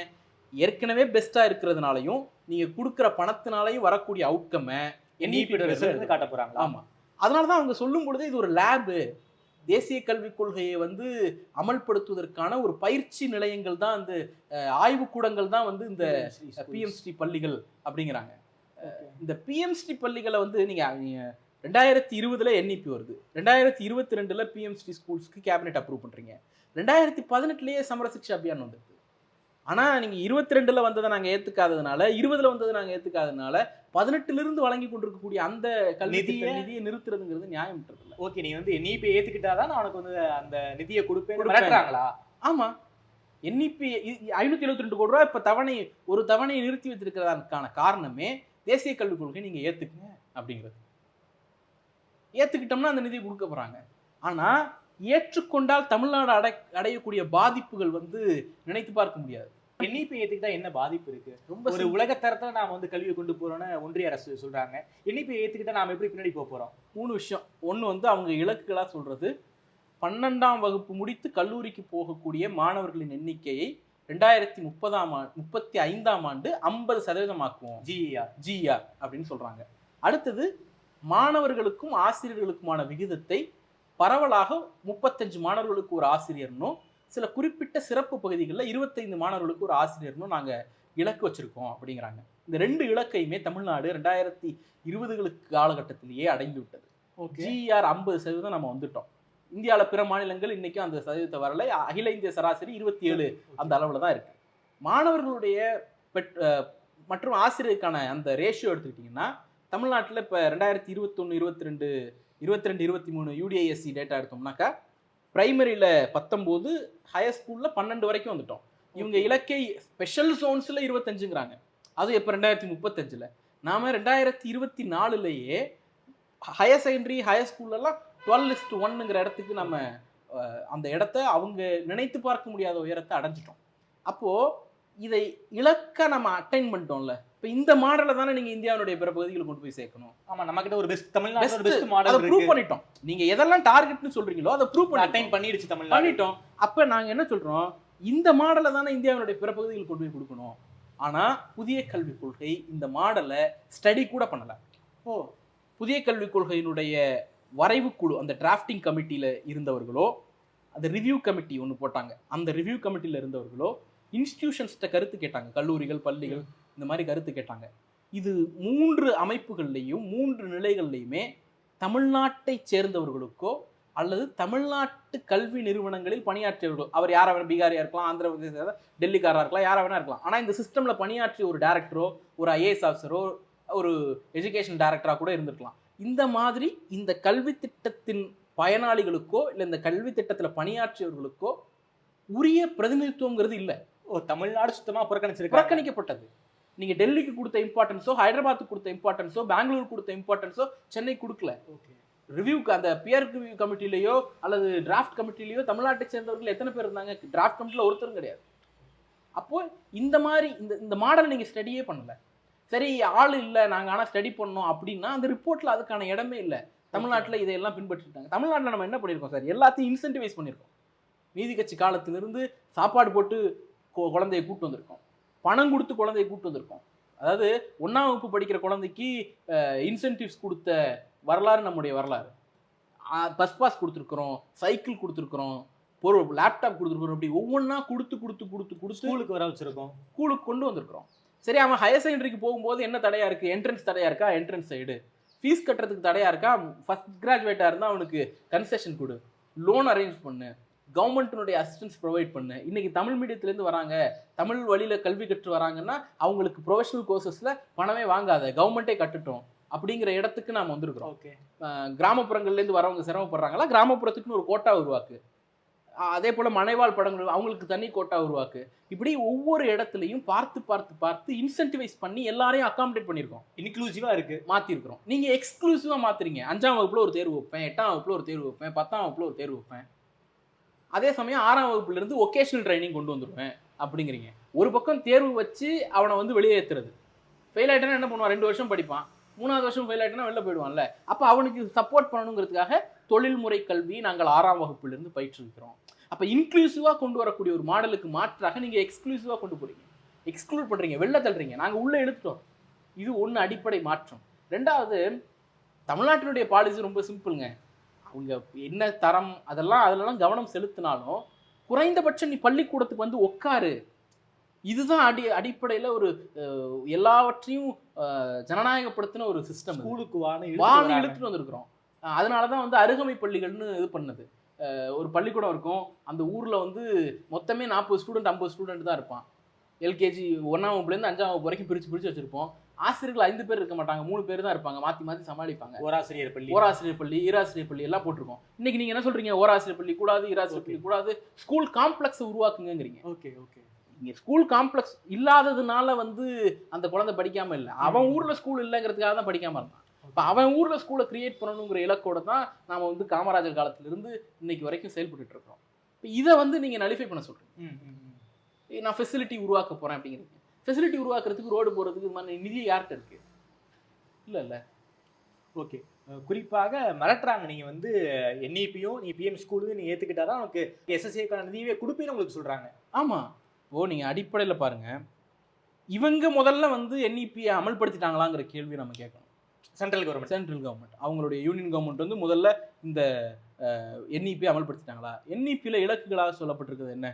ஏற்கனவே பெஸ்ட்டாக இருக்கிறதுனாலையும் நீங்கள் கொடுக்குற பணத்தினாலையும் வரக்கூடிய அவுட்கம்மை என்இபியோட ரிசல்ட் காட்ட போறாங்களா? ஆமாம் அதனால தான் அவங்க சொல்லும் பொழுது இது ஒரு லேபு தேசிய கல்விக் கொள்கையை வந்து அமல்படுத்துவதற்கான ஒரு பயிற்சி நிலையங்கள் தான் அந்த அஹ், ஆய்வுக்கூடங்கள் தான் வந்து இந்த பிஎம்ஸ்டி பள்ளிகள் அப்படிங்கிறாங்க. இந்த பிஎம்ஸ்டி பள்ளிகளை வந்து நீங்கள் ரெண்டாயிரத்தி இருபதுல என்இபி வருது. ரெண்டாயிரத்தி இருபத்தி ரெண்டுல பிஎம்ஸ்டி ஸ்கூல்ஸ்க்கு கேபினெட் அப்ரூவ் பண்ணுறீங்க ரெண்டாயிரத்தி பதினெட்டுலேயே சமர சிக்ஷா அபியான் வந்திருக்கு ஆனால் நீங்கள் இருபத்தி ரெண்டில் வந்ததை நாங்கள் ஏற்றுக்காததுனால இருபதுல வந்ததை நாங்கள் ஏற்றுக்காததுனால பதினெட்டுலேருந்து வழங்கி கொண்டிருக்கக்கூடிய அந்த கல்வி நிதியை- நிறுத்துறதுங்கிறது நியாயமற்றது ஓகே நீ வந்து என்இபி ஏத்துக்கிட்டாதான் நான் உனக்கு வந்து அந்த நிதியை கொடுப்பேன். ஆமாம் என்இபி ஐநூற்றி எழுபத்தி ரெண்டு கோடி ரூபா இப்போ தவணை ஒரு தவணையை நிறுத்தி வச்சிருக்கிறதுக்கான காரணமே தேசிய கல்விக் கொள்கை நீங்கள் ஏற்றுக்குங்க அப்படிங்கிறது. ஏற்றுக்கிட்டோம்னா அந்த நிதியை கொடுக்க போகிறாங்க ஆனால் ஏற்றுக்கொண்டால் தமிழ்நாடு அடை அடையக்கூடிய பாதிப்புகள் வந்து நினைத்து பார்க்க முடியாது. என்இபி ஏத்துக்கிட்டா என்ன பாதிப்பு இருக்கு? ரொம்ப ஒரு simple. உலக தரத்துல நாம வந்து கல்வியை கொண்டு போறோம்னு ஒன்றிய அரசு சொல்றாங்க. என்இபி ஏத்துக்கிட்டா நாம எப்படி பின்னாடி போக போறோம்? மூணு விஷயம். ஒன்று வந்து அவங்க இலக்குகளாக சொல்கிறது பன்னெண்டாம் வகுப்பு முடித்து கல்லூரிக்கு போகக்கூடிய மாணவர்களின் எண்ணிக்கையை ரெண்டாயிரத்தி முப்பதாம் ஆண்டு முப்பத்தி ஐந்தாம் ஆண்டு ஐம்பது சதவீதமாக்குவோம் ஜிஇஆர் ஜிஆர் அப்படின்னு சொல்கிறாங்க அடுத்தது மாணவர்களுக்கும் ஆசிரியர்களுக்குமான விகிதத்தை பரவலாக முப்பத்தஞ்சு மாணவர்களுக்கு ஒரு ஆசிரியர்னும் சில குறிப்பிட்ட சிறப்பு பகுதிகளில் இருபத்தைந்து மாணவர்களுக்கு ஒரு ஆசிரியர்னும் நாங்கள் இலக்கு வச்சுருக்கோம் அப்படிங்கிறாங்க. இந்த ரெண்டு இலக்கையுமே தமிழ்நாடு ரெண்டாயிரத்தி இருபதுகளுக்கு காலகட்டத்திலேயே அடைந்து விட்டது. ஜிஆர் ஐம்பது சதவீதம் நம்ம வந்துட்டோம். இந்தியாவில் பிற மாநிலங்கள் இன்னைக்கும் அந்த சதவீதத்தை வரல. அகில இந்திய சராசரி இருபத்தி ஏழு அந்த அளவில் தான் இருக்கு. மாணவர்களுடைய பெட் மற்றும் ஆசிரியருக்கான அந்த ரேஷியோ எடுத்துக்கிட்டிங்கன்னா தமிழ்நாட்டில் இப்போ ரெண்டாயிரத்தி இருபத்தொன்று இருபத்தி ரெண்டு இருபத்தி ரெண்டு இருபத்தி மூணு யூடிஐஎஸ்சி டேட்டா எடுத்தோம்னாக்கா பிரைமரியில் பத்தொம்போது ஹையர் ஸ்கூலில் பன்னெண்டு வரைக்கும் வந்துட்டோம். இவங்க இலக்கை ஸ்பெஷல் ஜோன்ஸில் இருபத்தஞ்சுங்கிறாங்க. அது இப்போ ரெண்டாயிரத்தி முப்பத்தஞ்சில். நாம ரெண்டாயிரத்தி இருபத்தி நாலுலேயே ஹையர் செகண்டரி ஹையர் ஸ்கூல்லலாம் டுவெல் லிஸ்ட் ஒன்னுங்கிற இடத்துக்கு நம்ம அந்த இடத்த அவங்க நினைத்து பார்க்க முடியாத உயரத்தை அடைஞ்சிட்டோம். அப்போது இதை இலக்க நம்ம அட்டைன் பண்ணிட்டோம்ல இப்போ இந்த மாடலை தானே நீங்கள் இந்தியாவுடைய பிற பகுதிகளை கொண்டு போய் சேர்க்கணும்? ஆமா நம்ம கிட்ட ஒரு பெஸ்ட் தமிழ்நாடு பெஸ்ட் அதை மாடல் ப்ரூவ் பண்ணிட்டோம். நீங்கள் எதெல்லாம் டார்கெட்னு சொல்றீங்களோ அதை ப்ரூவ் அட்டைன் பண்ணிட்டோம் பண்ணிடுச்சு தமிழ்நாடு. பண்ணிட்டோம். அப்ப நாங்க என்ன சொல்றோம்? இந்த மாடலை தானே இந்தியாவினுடைய பிற பகுதிகளுக்கு கொண்டு போய் கொடுக்கணும். ஆனா புதிய கல்விக் கொள்கை இந்த மாடலை ஸ்டடி கூட பண்ணல. ஓ. புதிய கல்விக் கொள்கையினுடைய வரைவு குழு அந்த டிராஃப்டிங் கமிட்டியில இருந்தவர்களோ அந்த ரிவ்யூ கமிட்டி ஒன்று போட்டாங்க. அந்த ரிவ்யூ கமிட்டியில இருந்தவர்களோ இன்ஸ்டிடியூஷன்ஸ்கிட்ட கருத்து கேட்டாங்க. கல்லூரிகள் பள்ளிகள் இந்த மாதிரி கருத்து கேட்டாங்க. இது மூன்று அமைப்புகள்லையும் மூன்று நிலைகள்லையுமே தமிழ்நாட்டை சேர்ந்தவர்களுக்கோ அல்லது தமிழ்நாட்டு கல்வி நிறுவனங்களில் பணியாற்றியவர்கள் அவர் யாரா வேணா பீகாரியா இருக்கலாம் ஆந்திர பிரதேச டெல்லிக்காரா இருக்கலாம் யாரா வேணா இருக்கலாம். ஆனால் இந்த சிஸ்டம்ல பணியாற்றிய ஒரு டேரக்டரோ ஒரு ஐஏஎஸ் ஆஃபீஸரோ ஒரு எஜுகேஷன் டைரக்டரா கூட இருந்திருக்கலாம். இந்த மாதிரி இந்த கல்வி திட்டத்தின் பயனாளிகளுக்கோ இல்லை இந்த கல்வி திட்டத்தில் பணியாற்றியவர்களுக்கோ உரிய பிரதிநிதித்துவங்கிறது இல்லை. ஓ தமிழ்நாடு சுத்தமா புறக்கணிச்சிருக்காங்க. புறக்கணிக்கப்பட்டது. நீங்க டெல்லிக்கு கொடுத்த இம்பார்ட்டன்ஸோ ஹைதராபாத்துக்கு கொடுத்த இம்பார்ட்டன்ஸோ பெங்களூர் கொடுத்த இம்பார்ட்டன்ஸோ சென்னை கொடுக்கல. ஓகே. ரிவ்யூக்கு அந்த பியர் ரிவ்யூ கமிட்டிலேயோ அல்லது டிராஃப்ட் கமிட்டிலேயோ தமிழ்நாட்டை சேர்ந்தவர்கள் எத்தனை பேர் இருந்தாங்க? டிராஃப்ட் கமிட்டியில் ஒருத்தரும் கிடையாது. அப்போ இந்த மாதிரி இந்த இந்த மாடல் நீங்கள் ஸ்டடியே பண்ணல. சரி ஆள் இல்லை நாங்கள் ஆனால் ஸ்டடி பண்ணோம் அப்படின்னா அந்த ரிப்போர்ட்டில் அதுக்கான இடமே இல்லை. தமிழ்நாட்டில் இதையெல்லாம் பின்பற்றிட்டாங்க. தமிழ்நாட்டில் நம்ம என்ன பண்ணியிருக்கோம் சார்? எல்லாத்தையும் இன்சென்டிவைஸ் பண்ணியிருக்கோம் நீதி கட்சி காலத்திலிருந்து சாப்பாடு போட்டு கொ- குழந்தைய கூட்டு வந்திருக்கோம். பணம் கொடுத்து குழந்தைய கூட்டு வந்திருக்கோம். அதாவது ஒன்றாம் வகுப்பு படிக்கிற குழந்தைக்கு இன்சென்டிவ்ஸ் கொடுத்த வரலாறு நம்முடைய வரலாறு. பஸ் பாஸ் கொடுத்துருக்குறோம் சைக்கிள் கொடுத்துருக்குறோம் பொருள் லேப்டாப் கொடுத்துருக்குறோம் இப்படி ஒவ்வொன்றா கொடுத்து கொடுத்து கொடுத்து கொடுத்து ஸ்கூலுக்கு வர வச்சிருக்கோம். ஸ்கூலுக்கு கொண்டு வந்திருக்கிறோம். சரி அவன் ஹையர் செகண்டரிக்கு போகும்போது என்ன தடையா இருக்கு? என்ட்ரன்ஸ் தடையா இருக்கா? என்ட்ரன்ஸ் சைடு ஃபீஸ் கட்டுறதுக்கு தடையா இருக்கா? ஃபர்ஸ்ட் கிராஜுவேட்டாக இருந்தால் அவனுக்கு கன்செஷன் கொடு. லோன் அரேஞ்ச் பண்ணு. கவர்மெண்ட்டினுடைய அசிஸ்டன்ஸ் ப்ரொவைட் பண்ணு. இன்னைக்கு தமிழ் மீடியத்துலேருந்து வராங்க. தமிழ் வழியில் கல்வி கற்று வராங்கன்னா அவங்களுக்கு ப்ரொஃபஷனல் கோர்சஸில் பணமே வாங்காத. கவர்மெண்ட்டே கட்டுட்டோம். அப்படிங்கிற இடத்துக்கு நாம் வந்திருக்கிறோம். கிராமப்புறங்கள்லேருந்து வரவங்க சிரமப்படுறாங்களா கிராமப்புறத்துக்குன்னு ஒரு கோட்டா உருவாக்கு. அதே போல் மனைவாழ் படங்கள் அவங்களுக்கு தனி கோட்டா உருவாக்கு. இப்படி ஒவ்வொரு இடத்துலையும் பார்த்து பார்த்து பார்த்து இன்சென்டிவைஸ் பண்ணி எல்லாரையும் அகாமடேட் பண்ணியிருக்கோம். இன்க்ளூசிவா இருக்கு. மாற்றிருக்கிறோம் நீங்கள் எக்ஸ்க்ளூசிவாக மாற்றுறீங்க அஞ்சாம் வகுப்புல ஒரு தேர்வு வைப்பேன் எட்டாம் வகுப்புல ஒரு தேர்வு வைப்பேன் பத்தாம் வகுப்புல ஒரு தேர்வு வைப்பேன். அதே சமயம் ஆறாம் வகுப்புலேருந்து ஒகேஷனல் ட்ரைனிங் கொண்டு வந்துடுவேன் அப்படிங்கிறீங்க. ஒரு பக்கம் தேர்வு வச்சு அவனை வந்து வெளியேற்றுறது ஃபெயில் ஆகிட்டேன்னா என்ன பண்ணுவான்? ரெண்டு வருஷம் படிப்பான். மூணாவது வருஷம் ஃபெயில் ஆகிட்டனா வெளில போயிடுவான்ல. அப்போ அவனுக்கு சப்போர்ட் பண்ணணுங்கிறதுக்காக தொழில்முறை கல்வி நாங்கள் ஆறாம் வகுப்பிலிருந்து பயிற்றுவிக்கிறோம். அப்போ இன்க்ளூசிவாக கொண்டு வரக்கூடிய ஒரு மாடலுக்கு மாற்றாக நீங்கள் எக்ஸ்க்ளூசிவாக கொண்டு போகிறீங்க எக்ஸ்க்ளூட் பண்ணுறீங்க வெளில தள்ளுறீங்க. நாங்கள் உள்ளே எடுத்துட்டோம். இது ஒன்று அடிப்படை மாற்றம். ரெண்டாவது தமிழ்நாட்டினுடைய பாலிசி ரொம்ப சிம்பிளுங்க அவங்க என்ன தரம் அதெல்லாம் அதிலலாம் கவனம் செலுத்தினாலும் குறைந்தபட்சம் நீ பள்ளிக்கூடத்துக்கு வந்து உட்காரு இதுதான் அடி அடிப்படையில் ஒரு எல்லாவற்றையும் ஜனநாயகப்படுத்தின ஒரு சிஸ்டம் ஸ்கூலுக்கு வான்னு வாங்க இழுத்துட்டு வந்திருக்கிறோம். அதனால தான் வந்து அருகமை பள்ளிகள்னு இது பண்ணது. ஒரு பள்ளிக்கூடம் இருக்கும். அந்த ஊரில் வந்து மொத்தமே நாற்பது ஸ்டூடெண்ட் ஐம்பது ஸ்டூடெண்ட் தான் இருப்பான். எல்கேஜி ஒன்றாம் வகுப்புலேருந்து அஞ்சாம் வகுப்பு வரைக்கும் பிரித்து பிரித்து வச்சிருப்போம். ஆசிரியர்கள் ஐந்து பேர் இருக்க மாட்டாங்க மூணு பேர் தான் இருப்பாங்க. மாற்றி மாற்றி சமாளிப்பாங்க. ஓராசிரியர் பள்ளி. ஓராசிரியர் பள்ளி ஈராசிரியர் பள்ளி எல்லாம் போட்டிருக்கோம். இன்னைக்கு நீங்கள் என்ன சொல்கிறீங்க ஓராசிரியர் பள்ளி கூடாது ஈராசிரியர் பள்ளி கூடாது. ஸ்கூல் காம்ப்ளெக்ஸ் உருவாக்குங்கிறீங்க ஓகே ஓகே இங்கே ஸ்கூல் காம்ப்ளெக்ஸ் இல்லாததுனால வந்து அந்த குழந்தை படிக்காம இல்லை. அவன் ஊரில் ஸ்கூல் இல்லைங்கிறதுக்காக தான் படிக்காம இருந்தான். இப்போ அவன் ஊரில் ஸ்கூலை கிரியேட் பண்ணணுங்கிற இலக்கோட தான் நாம வந்து காமராஜர் காலத்திலிருந்து இன்னைக்கு வரைக்கும் செயல்பட்டுட்டு இருக்கோம் இப்போ இதை வந்து நீங்கள் நலிஃபை பண்ண சொல்கிறீங்க. நான் ஃபெசிலிட்டி உருவாக்க போகிறேன் அப்படிங்கிறீங்க. ஃபெசிலிட்டி உருவாக்குறதுக்கு ரோடு போகிறதுக்கு இது மாதிரி நிதி யார்கிட்ட இருக்கு? இல்லை இல்லை. ஓகே குறிப்பாக மிரட்டுறாங்க. நீங்க வந்து என்இபியும் நீ பிஎம் ஸ்கூலு நீ ஏத்துக்கிட்டா தான் உனக்கு எஸ்எஸ்ஏக்கான நிதியவே கொடுப்பேன்னு உங்களுக்கு சொல்றாங்க. ஆமாம் ஓ நீங்கள் அடிப்படையில் பாருங்க. இவங்க முதல்ல வந்து என்இபியை அமல்படுத்திட்டாங்களாங்கிற கேள்வி நம்ம கேட்கணும். சென்ட்ரல் கவர்மெண்ட் சென்ட்ரல் கவர்மெண்ட் அவங்களுடைய யூனியன் கவர்மெண்ட் வந்து முதல்ல இந்த என்இபி அமல்படுத்திட்டாங்களா? என்இபியில் இலக்குகளாக சொல்லப்பட்டிருக்கிறது என்ன?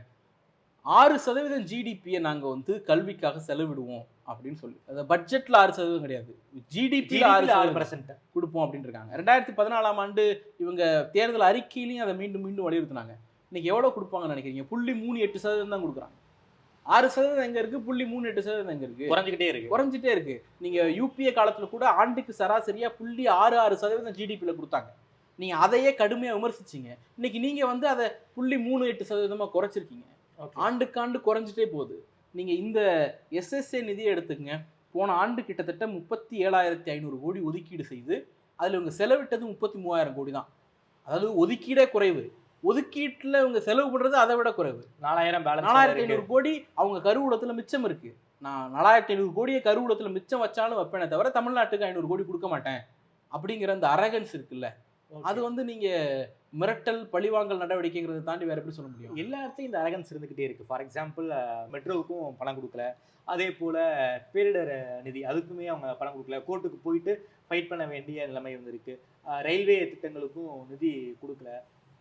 ஆறு சதவீதம் ஜிடிபியை நாங்கள் வந்து கல்விக்காக செலவிடுவோம் அப்படின்னு சொல்லி. அது பட்ஜெட்டில் ஆறு சதவீதம் கிடையாது. ஜிடிபியில் ஆறு ஆறு பர்சன்ட் கொடுப்போம் அப்படின்னு இருக்காங்க ரெண்டாயிரத்தி பதினாலாம் ஆண்டு இவங்க தேர்தல் அறிக்கையிலையும் அதை மீண்டும் மீண்டும் வலியுறுத்தினாங்க. இன்னைக்கு எவ்வளோ கொடுப்பாங்கன்னு நினைக்கிறீங்க? புள்ளி மூணு எட்டு சதவீதம் தான் கொடுக்குறாங்க. ஆறு சதவீதம் எங்கே இருக்குது புள்ளி மூணு எட்டு சதவீதம் எங்கே இருக்குது குறைஞ்சிக்கிட்டே இருக்கு. குறைஞ்சிட்டே இருக்கு. நீங்க யூபிஏ காலத்துல கூட ஆண்டுக்கு சராசரியா புள்ளி ஆறு ஆறு சதவீதம் ஜிடிபியில் கொடுத்தாங்க. நீங்க அதையே கடுமையா விமர்சிச்சீங்க. இன்னைக்கு நீங்க வந்து அதை புள்ளி மூணு எட்டு சதவீதமா குறைச்சிருக்கீங்க. ஆண்டுக்காண்டு குறைஞ்சிட்டே போகுது. நீங்க இந்த எஸ்எஸ்ஏ நிதியை எடுத்துக்கங்க. போன ஆண்டு கிட்டத்தட்ட முப்பத்தி ஏழாயிரத்தி ஐநூறு கோடி ஒதுக்கீடு செய்து அதில் இவங்க செலவிட்டது முப்பத்தி மூவாயிரம் கோடி தான். அதாவது ஒதுக்கீடே குறைவு. ஒதுக்கீட்டில் இவங்க செலவு பண்ணுறது அதை விட குறைவு. நாலாயிரம் நாலாயிரத்தி ஐநூறு கோடி அவங்க கருவூலத்தில் மிச்சம் இருக்கு. நான் நாலாயிரத்தி ஐநூறு கோடியை கருவூலத்தில் மிச்சம் வச்சாலும் வைப்பேனே தவிர தமிழ்நாட்டுக்கு ஐநூறு கோடி கொடுக்க மாட்டேன். அப்படிங்கிற அந்த அரகன்ஸ் இருக்குல்ல. அது வந்து நீங்க மிரட்டல் பழிவாங்கல் நடவடிக்கைங்கிறத தாண்டி வேற எப்படி சொல்ல முடியும்? எல்லா இடத்தையும் இந்த அரகன்ஸ் இருந்துகிட்டே இருக்கு. ஃபார் எக்ஸாம்பிள் மெட்ரோவுக்கும் பணம் கொடுக்கல. அதே போல பேரிடர் நிதி அதுக்குமே அவங்க பணம் கொடுக்கல. கோர்ட்டுக்கு போயிட்டு ஃபைட் பண்ண வேண்டிய நிலைமை வந்திருக்கு. அஹ் ரயில்வே திட்டங்களுக்கும் நிதி கொடுக்கல.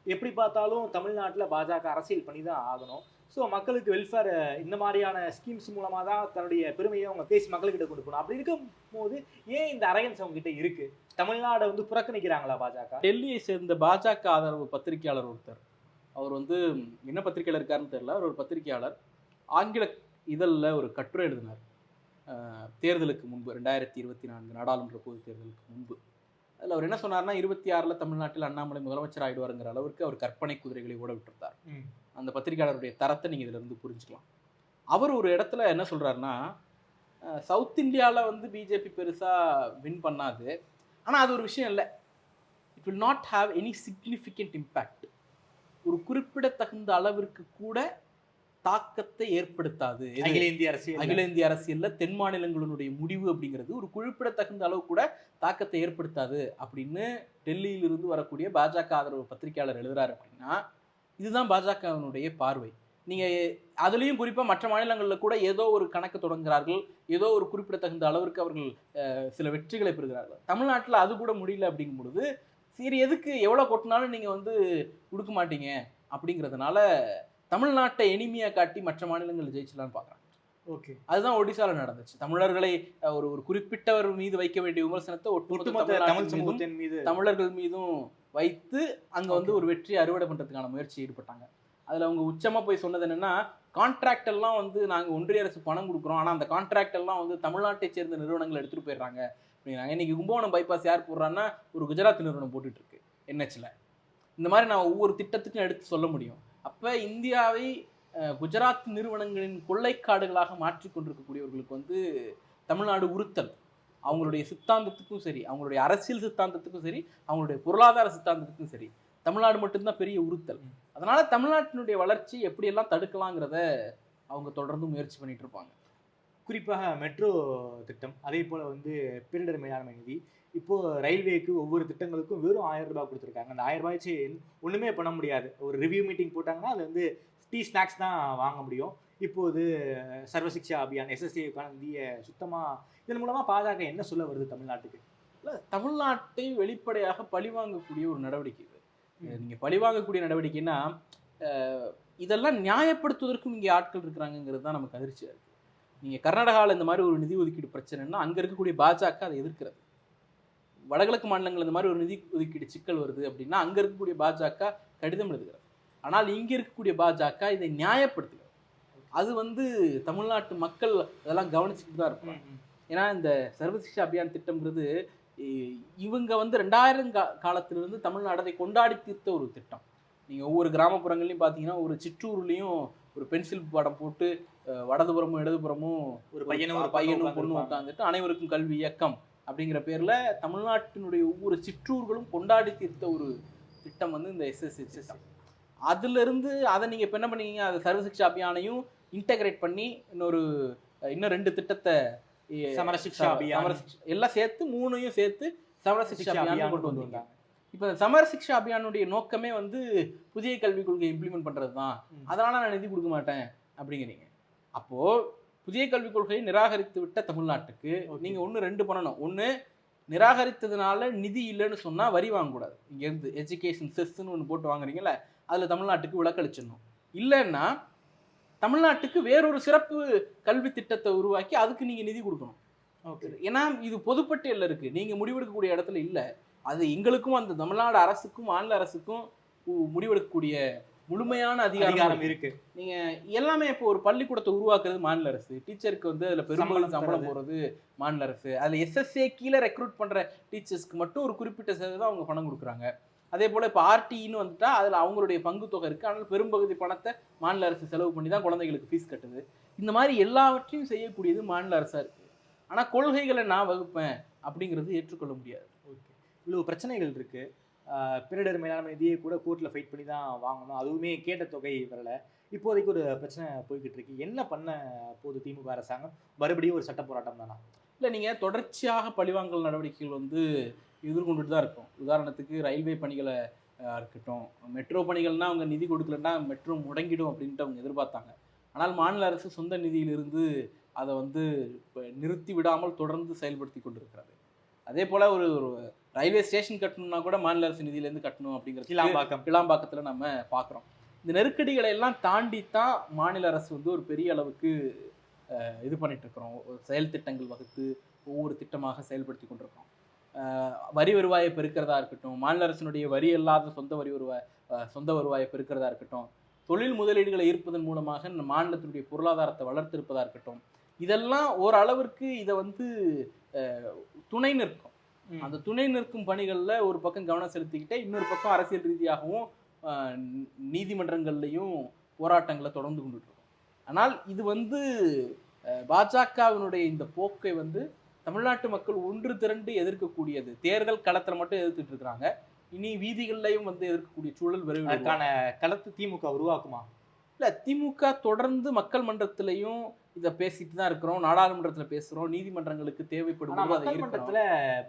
எப்படி பார்த்தாலும் தமிழ்நாட்டில் பாஜக அரசியல் பண்ணி தான் ஆகணும். ஸோ மக்களுக்கு வெல்ஃபேர் இந்த மாதிரியான ஸ்கீம்ஸ் மூலமாக தான் தன்னுடைய பெருமையை அவங்க பேசி மக்கள்கிட்ட கொண்டு போகணும். அப்படி இருக்கும் போது ஏன் இந்த அரகன்ஸ் அவங்க கிட்ட இருக்கு? தமிழ்நாடை வந்து புறக்கணிக்கிறாங்களா பாஜக? டெல்லியை சேர்ந்த பாஜக ஆதரவு பத்திரிகையாளர் ஒருத்தர். அவர் வந்து என்ன பத்திரிகையாளர் இருக்காருன்னு தெரியல. அவர் ஒரு பத்திரிகையாளர். ஆங்கில இதழில் ஒரு கட்டுரை எழுதினார். தேர்தலுக்கு முன்பு ரெண்டாயிரத்தி இருபத்தி நான்கு நாடாளுமன்ற பொது தேர்தலுக்கு முன்பு. அதில் அவர் என்ன சொன்னார்னா இருபத்தி ஆறில் தமிழ்நாட்டில் அண்ணாமலை முதலமைச்சர் ஆயிடுவாருங்கிற அளவுக்கு அவர் கற்பனை குதிரைகளை ஓட விட்டுருந்தார். அந்த பத்திரிகையாளருடைய தரத்தை நீங்கள் இதில் இருந்து புரிஞ்சுக்கலாம். அவர் ஒரு இடத்துல என்ன சொல்கிறாருன்னா சவுத் இந்தியாவில் வந்து பிஜேபி பெருசாக வின் பண்ணாது. ஆனால் அது ஒரு விஷயம் இல்லை. It will not have any significant impact ஒரு குறிப்பிடத்தகுந்த அளவிற்கு கூட தாக்கத்தை ஏற்படுத்தாது? அகில இந்திய அரசியல் அகில இந்திய அரசியல்ல தென் மாநிலங்களினுடைய முடிவு அப்படிங்கிறது ஒரு குறிப்பிடத்தகுந்த அளவு கூட தாக்கத்தை ஏற்படுத்தாது அப்படின்னு டெல்லியிலிருந்து வரக்கூடிய பாஜக ஆதரவு பத்திரிகையாளர் எழுதுறாரு அப்படின்னா இதுதான் பாஜகவினுடைய பார்வை. நீங்க அதுலயும் குறிப்பா மற்ற மாநிலங்களில் கூட ஏதோ ஒரு கணக்கு தொடங்குகிறார்கள் ஏதோ ஒரு குறிப்பிடத்தகுந்த அளவிற்கு அவர்கள் சில வெற்றிகளை பெறுகிறார்கள். தமிழ்நாட்டில் அது கூட முடியல அப்படிங்கும் பொழுது சரி எதுக்கு எவ்வளோ கொட்டினாலும் நீங்கள் வந்து கொடுக்க மாட்டீங்க அப்படிங்கிறதுனால தமிழ்நாட்டை எளிமையாக காட்டி மற்ற மாநிலங்கள் ஜெயிச்சலான்னு பார்க்குறாங்க. ஓகே. அதுதான் ஒடிசால நடந்துச்சு. தமிழர்களை ஒரு ஒரு குறிப்பிட்டவர் மீது வைக்க வேண்டிய விமர்சனத்தை ஒட்டுமொத்த தமிழ் சமூகத்தின் மீது. தமிழர்கள் மீதும் வைத்து அங்க வந்து. ஒரு வெற்றியை அறுவடை பண்றதுக்கான முயற்சி ஈடுபட்டாங்க. அதுல அவங்க உச்சமா போய் சொன்னது என்னன்னா கான்ட்ராக்ட் எல்லாம் வந்து நாங்க ஒன்றிய அரசு பணம் கொடுக்குறோம். ஆனா அந்த கான்ட்ராக்ட் எல்லாம் வந்து தமிழ்நாட்டை சேர்ந்த நிறுவனங்கள் எடுத்துட்டு போயிடுறாங்க. அப்படிங்கிறாங்க. இன்னைக்கு கும்பகோணம் பைபாஸ் யார் போடுறான்னா ஒரு குஜராத் நிறுவனம் போட்டுட்டு இருக்கு என்ஹெச்ல. இந்த மாதிரி நான் ஒவ்வொரு திட்டத்துக்கும் எடுத்து சொல்ல முடியும். அப்ப இந்தியாவை குஜராத் நிறுவனங்களின் கொள்ளைக்காடுகளாக மாற்றிக் கொண்டிருக்கக்கூடியவர்களுக்கு வந்து தமிழ்நாடு உறுத்தல். அவங்களுடைய சித்தாந்தத்துக்கும் சரி அவங்களுடைய அரசியல் சித்தாந்தத்துக்கும் சரி அவங்களுடைய பொருளாதார சித்தாந்தத்துக்கும் சரி தமிழ்நாடு மட்டும்தான் பெரிய உறுத்தல். அதனால தமிழ்நாட்டினுடைய வளர்ச்சி எப்படியெல்லாம் தடுக்கலாங்கிறத அவங்க தொடர்ந்து முயற்சி பண்ணிட்டு இருப்பாங்க. குறிப்பாக மெட்ரோ திட்டம் அதே போல் வந்து பேரிடர் மேலாண்மை நிதி. இப்போது ரயில்வேக்கு ஒவ்வொரு திட்டங்களுக்கும் வெறும் ஆயிரம் ரூபாய் கொடுத்துருக்காங்க. அந்த ஆயிரம் ரூபாய்ச்சி ஒன்றுமே பண்ண முடியாது. ஒரு ரிவ்யூ மீட்டிங் போட்டாங்கன்னா அது வந்து டீ ஸ்நாக்ஸ் தான் வாங்க முடியும். இப்போது சர்வசிக்ஷா அபியான் எஸ்எஸ்ஏக்கான நிதியை சுத்தமாக இதன் மூலமாக பாஜக என்ன சொல்ல வருது தமிழ்நாட்டுக்கு? இல்லை தமிழ்நாட்டை வெளிப்படையாக பழிவாங்கக்கூடிய ஒரு நடவடிக்கை இது. நீங்கள் பழிவாங்கக்கூடிய நடவடிக்கைன்னா இதெல்லாம் நியாயப்படுத்துவதற்கும் இங்கே ஆட்கள் இருக்கிறாங்கங்கிறது தான் நமக்கு அதிர்ச்சியாக இருக்குது நீங்க கர்நாடகாவில் இந்த மாதிரி ஒரு நிதி ஒதுக்கீடு பிரச்சனைன்னா அங்க இருக்கக்கூடிய பாஜக அதை எதிர்க்கிறது. வடகிழக்கு மாநிலங்கள் இந்த மாதிரி ஒரு நிதி ஒதுக்கீடு சிக்கல் வருது அப்படின்னா அங்க இருக்கக்கூடிய பாஜக கடிதம் எழுதுகிறது. ஆனால் இங்க இருக்கக்கூடிய பாஜக இதை நியாயப்படுத்துகிறது. அது வந்து தமிழ்நாட்டு மக்கள் அதெல்லாம் கவனிச்சுட்டு தான் இருப்பாங்க. ஏன்னா இந்த சர்வசிக்ஷா அபியான் திட்டம்ங்கிறது இவங்க வந்து ரெண்டாயிரம் கா காலத்திலிருந்து தமிழ்நாடு அதை கொண்டாடி தீர்த்த ஒரு திட்டம். நீங்கள் ஒவ்வொரு கிராமப்புறங்கள்லையும் பார்த்தீங்கன்னா ஒரு சிற்றூர்லேயும் ஒரு பென்சில் படம் போட்டு வடதுபுறமும் இடதுபுறமும் ஒரு பையனும் ஒரு பையனும் உட்கார்ந்திருப்பாங்க. உட்காந்துட்டு அனைவருக்கும் கல்வி இயக்கம் அப்படிங்கிற பேர்ல தமிழ்நாட்டினுடைய ஒவ்வொரு சிற்றூர்களும் கொண்டாடி தீர்த்த ஒரு திட்டம் வந்து இந்த எஸ்எஸ்சி திட்டம் அதுல இருந்து அதை நீங்க இப்ப என்ன பண்ணீங்க அதை சர்வசிக்ஷா அபியானையும் இன்டகிரேட் பண்ணி இன்னொரு இன்னும் ரெண்டு திட்டத்தை சமரசிக்ஷா. சமரசிக்ஷா- எல்லாம் சேர்த்து மூணையும் சேர்த்து சமரசிக்ஷா சிக்ஷா அபியான் கொண்டு வந்தாங்க இப்போ இந்த சமர சிக்ஷா அபியானுடைய நோக்கமே வந்து புதிய கல்விக் கொள்கையை இம்ப்ளிமெண்ட் பண்றது தான். அதனால நான் நிதி கொடுக்க மாட்டேன் அப்படிங்கிறீங்க அப்போ புதிய கல்விக் கொள்கையை நிராகரித்து விட்ட தமிழ்நாட்டுக்கு Okay. நீங்க ஒன்று ரெண்டு பண்ணணும். ஒன்று நிராகரித்ததுனால நிதி இல்லைன்னு சொன்னா வரி வாங்கக்கூடாது இங்க இருந்து எஜுகேஷன் செஸ்ன்னு ஒன்று போட்டு வாங்குறீங்கல்ல அதுல தமிழ்நாட்டுக்கு விலக்களிச்சிடணும் இல்லைன்னா தமிழ்நாட்டுக்கு வேறொரு சிறப்பு கல்வி திட்டத்தை உருவாக்கி அதுக்கு நீங்க நிதி கொடுக்கணும். ஓகே. ஏன்னா இது பொதுப்பட்டியல்ல இருக்கு. நீங்க முடிவெடுக்கக்கூடிய இடத்துல இல்ல. அது எங்களுக்கும் அந்த தமிழ்நாடு அரசுக்கும் மாநில அரசுக்கும் முடிவெடுக்கக்கூடிய முழுமையான அதிகாரம் இருக்கு. நீங்க எல்லாமே இப்போ ஒரு பள்ளிக்கூடத்தை உருவாக்குறது மாநில அரசு. டீச்சருக்கு வந்து அதுல பெரும்பாலும் சம்பளம். போறது மாநில அரசு. அதுல எஸ்எஸ்ஏ கீழே ரெக்ரூட் பண்ற டீச்சர்ஸ்க்கு மட்டும் ஒரு குறிப்பிட்ட சதவீதம் அவங்க பணம் கொடுக்குறாங்க. அதே போல இப்போ ஆர்டின்னு வந்துட்டா அதுல அவங்களுடைய பங்கு தொகை இருக்கு. ஆனால் பெரும்பகுதி பணத்தை மாநில அரசு செலவு பண்ணி தான் குழந்தைகளுக்கு ஃபீஸ் கட்டுது. இந்த மாதிரி எல்லாவற்றையும் செய்யக்கூடியது மாநில அரசா இருக்கு. ஆனா கொள்கைகளை நான் வகுப்பேன் அப்படிங்கிறது ஏற்றுக்கொள்ள முடியாது. ஓகே. இவ்வளோ பிரச்சனைகள் இருக்கு. ஆஹ் பேரிடர் மேலாண்மை நிதியை கூட கோர்ட்டில் ஃபைட் பண்ணி தான் வாங்கணும். அதுவுமே கேட்ட தொகை வரலை. இப்போதைக்கு ஒரு பிரச்சனை போய்கிட்டு இருக்கு. என்ன பண்ண போது திமுக அரசாங்கம்? மறுபடியும் ஒரு சட்ட போராட்டம் தானா? இல்லை நீங்கள் தொடர்ச்சியாக பழிவாங்கல் நடவடிக்கைகள் வந்து எதிர்கொண்டுட்டு தான் இருக்கும். உதாரணத்துக்கு ரயில்வே பணிகளை இருக்கட்டும். மெட்ரோ பணிகள்னா அவங்க நிதி கொடுக்கலன்னா மெட்ரோ முடங்கிடும் அப்படின்ட்டு அவங்க எதிர்பார்த்தாங்க. ஆனால் மாநில அரசு சொந்த நிதியிலிருந்து அதை வந்து நிறுத்தி விடாமல் தொடர்ந்து செயல்படுத்தி கொண்டிருக்கிறது. அதே போல் ஒரு ஒரு ரயில்வே ஸ்டேஷன் கட்டணும்னா கூட மாநில அரசு நிதியிலேருந்து கட்டணும் அப்படிங்கிறது கிளாம்பாக்கம் கிளாம்பாக்கத்தில் நம்ம பார்க்குறோம். இந்த நெருக்கடிகளை எல்லாம் தாண்டி தான் மாநில அரசு வந்து ஒரு பெரிய அளவுக்கு இது பண்ணிட்டு இருக்கிறோம் ஒரு செயல் திட்டங்கள் வகுத்து ஒவ்வொரு திட்டமாக செயல்படுத்தி கொண்டிருக்கோம் வரி வருவாயை பெருக்கிறதா இருக்கட்டும் மாநில அரசினுடைய வரி அல்லாத சொந்த வரி வருவாய் சொந்த வருவாயை பெருக்கிறதா இருக்கட்டும் தொழில் முதலீடுகளை ஈர்ப்பதன் மூலமாக மாநிலத்தினுடைய பொருளாதாரத்தை வளர்த்திருப்பதா இருக்கட்டும் இதெல்லாம் ஓரளவிற்கு இதை வந்து துணை நிற்கும். அந்த துணை நிற்கும் பணிகளில் ஒரு பக்கம் கவனம் செலுத்திக்கிட்டே இன்னொரு பக்கம் அரசியல் ரீதியாகவும் நீதிமன்றங்கள்லையும் போராட்டங்களை தொடர்ந்து கொண்டுட்டு இருக்கோம் ஆனால் இது வந்து பாஜகவினுடைய இந்த போக்கை வந்து தமிழ்நாட்டு மக்கள் ஒன்று திரண்டு எதிர்க்கக்கூடியது. தேர்தல் களத்தில் மட்டும் எதிர்த்துட்டு இருக்கிறாங்க இனி வீதிகள்லையும் வந்து எதிர்க்கக்கூடிய சூழல் விரைவில் உருவாகும். அதுக்கான களத்து திமுக உருவாக்குமா? இல்ல திமுக தொடர்ந்து மக்கள் மன்றத்திலையும் இதை பேசிட்டு தான் இருக்கிறோம். நாடாளுமன்றத்துல பேசுறோம். நீதிமன்றங்களுக்கு தேவைப்படும் அதை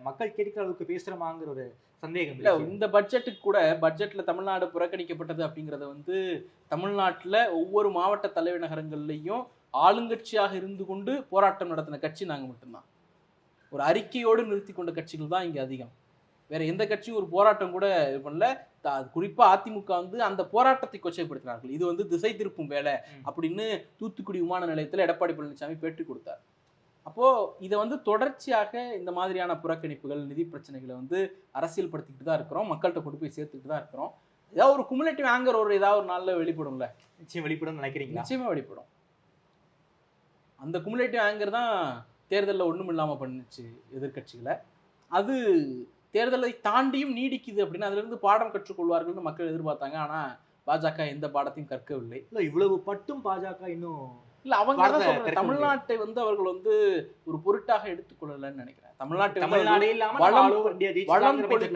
மக்கள் கேட்கிற அளவுக்கு பேசுறோமாங்கிற ஒரு சந்தேகம் இல்ல. இந்த பட்ஜெட்டுக்கு கூட பட்ஜெட்ல தமிழ்நாடு புறக்கணிக்கப்பட்டது அப்படிங்கறத வந்து தமிழ்நாட்டுல ஒவ்வொரு மாவட்ட தலைநகரங்கள்லயும் ஆளுங்கட்சியாக இருந்து கொண்டு போராட்டம் நடத்தின கட்சி நாங்க மட்டும்தான். ஒரு அறிக்கையோடு நிறுத்தி கொண்ட கட்சிகள் தான் இங்க அதிகம். வேற எந்த கட்சியும் ஒரு போராட்டம் கூட இது பண்ணல. குறிப்பா அதிமுக வந்து அந்த போராட்டத்தை கொச்சைப்படுத்தினார்கள். இது வந்து திசை திருப்பும் வேலை. அப்படின்னு தூத்துக்குடி விமான நிலையத்துல எடப்பாடி பழனிசாமி பேட்டி கொடுத்தார். அப்போ இதை வந்து தொடர்ச்சியாக இந்த மாதிரியான புறக்கணிப்புகள் நிதி பிரச்சனைகளை வந்து அரசியல் படுத்திக்கிட்டு தான் இருக்கிறோம். மக்கள்கிட்ட கொண்டு போய் சேர்த்துக்கிட்டு தான் இருக்கிறோம். ஏதாவது ஒரு குமுலேட்டிவ் ஆங்கர் ஒரு ஏதாவது ஒரு நாள்ல வெளிப்படும்ல. நிச்சயம் வெளிப்படும் நினைக்கிறீங்களா? நிச்சயமா வெளிப்படும். அந்த குமுலேட்டிவ் ஆங்கர் தான் தேர்தலில் ஒண்ணும் இல்லாம பண்ணுச்சு எதிர்க்கட்சிகளை. அது தேர்தலை தாண்டியும் நீடிக்குது அப்படின்னு அதுல இருந்து பாடம் கற்றுக்கொள்வார்கள்னு மக்கள் எதிர்பார்த்தாங்க. ஆனா பாஜக எந்த பாடத்தையும் கற்கவில்லை. இல்ல இவ்வளவு பட்டும் பாஜக இன்னும் இல்ல அவங்க தமிழ்நாட்டை வந்து அவர்கள் வந்து ஒரு பொருட்டாக எடுத்துக்கொள்ளலன்னு நினைக்கிறேன். தமிழ்நாட்டை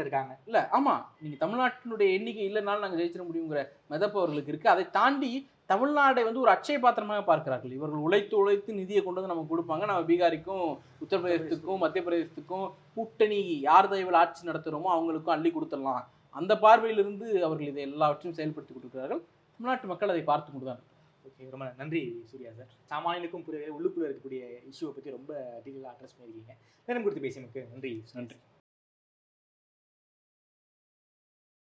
இருக்காங்க. இல்ல ஆமா. நீங்க தமிழ்நாட்டினுடைய எண்ணிக்கை இல்லைனாலும் நாங்க ஜெயிச்சிட முடியுங்கிற மெதப்பு அவர்களுக்கு இருக்கு. அதை தாண்டி தமிழ்நாடை வந்து ஒரு அட்சய பாத்திரமாக பார்க்கிறார்கள். இவர்கள் உழைத்து உழைத்து நிதியை கொண்டு வந்து நமக்கு கொடுப்பாங்க. நம்ம பீகாருக்கும் உத்தரப்பிரதேசத்துக்கும் மத்திய பிரதேசத்துக்கும் கூட்டணி யார் தயவில் ஆட்சி நடத்துகிறோமோ அவங்களுக்கும் அள்ளி கொடுத்துடலாம். அந்த பார்வையிலிருந்து அவர்கள் இதை எல்லாவற்றையும் செயல்படுத்தி கொடுக்கிறார்கள் தமிழ்நாட்டு மக்கள் அதை பார்த்து கொண்டு தான் ஓகே ரொம்ப நன்றி சூர்யா சார். சாமானியனுக்கும் புரியவே உள்ளுக்குள்ள இருக்கக்கூடிய இஷ்யூவை பத்தி ரொம்ப டீட்டெயிலாக அட்ரஸ் பண்ணியிருக்கீங்க. நேரம் கொடுத்து பேசியமைக்கு நன்றி. நன்றி.